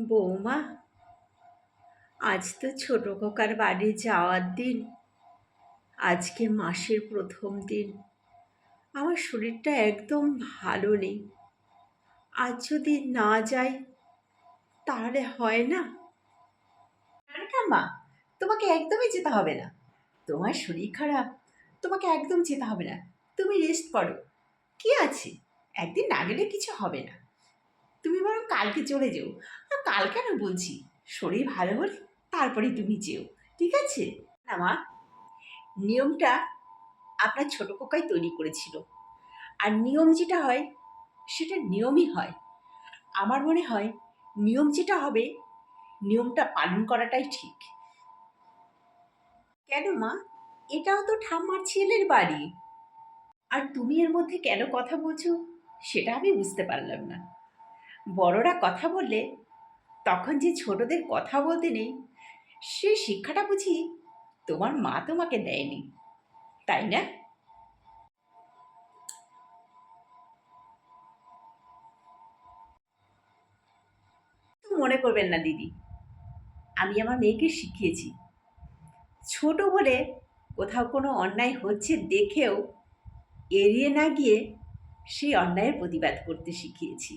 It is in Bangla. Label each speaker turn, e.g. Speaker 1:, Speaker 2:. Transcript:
Speaker 1: বৌমা, আজ তো ছোট খোকার বাড়ি যাওয়ার দিন। আজকে মাসের প্রথম দিন। আমার শরীরটা একদম ভালো নেই। আজ যদি না যাই, তাহলে হয় না? মা, তোমাকে একদমই যেতে হবে না। তোমার শরীর খারাপ, তোমাকে একদম যেতে হবে না। তুমি রেস্ট করো। কি আছে? একদিন না গেলে কিছু হবে না। কালকে চলে যেও। আর কাল কেন বলছি, শরীর ভালো হলে তারপরে তুমি যেও, ঠিক আছে? না মা, নিয়মটা আপনার ছোট কোকাই তৈরি করেছিল। আর নিয়ম যেটা হয়, সেটা নিয়মই হয়। আমার মনে হয় নিয়ম যেটা হবে, নিয়মটা পালন করাটাই ঠিক। কেন মা? এটাও তো ঠাম্মার ছেলের বাড়ি। আর তুমি এর মধ্যে কেন কথা বলছো, সেটা আমি বুঝতে পারলাম না। বড়রা কথা বললে তখন যে ছোটদের কথা বলতে নেই, সে শিক্ষাটা বুঝি তোমার মা তোমাকে দেয়নি, তাই না? মনে করবেন না, দিদি। আমি আমার মেয়েকে শিখিয়েছি। ছোট বলে কোথাও কোনো অন্যায় হচ্ছে দেখেও এড়িয়ে না গিয়ে সেই অন্যায়ের প্রতিবাদ করতে শিখিয়েছি।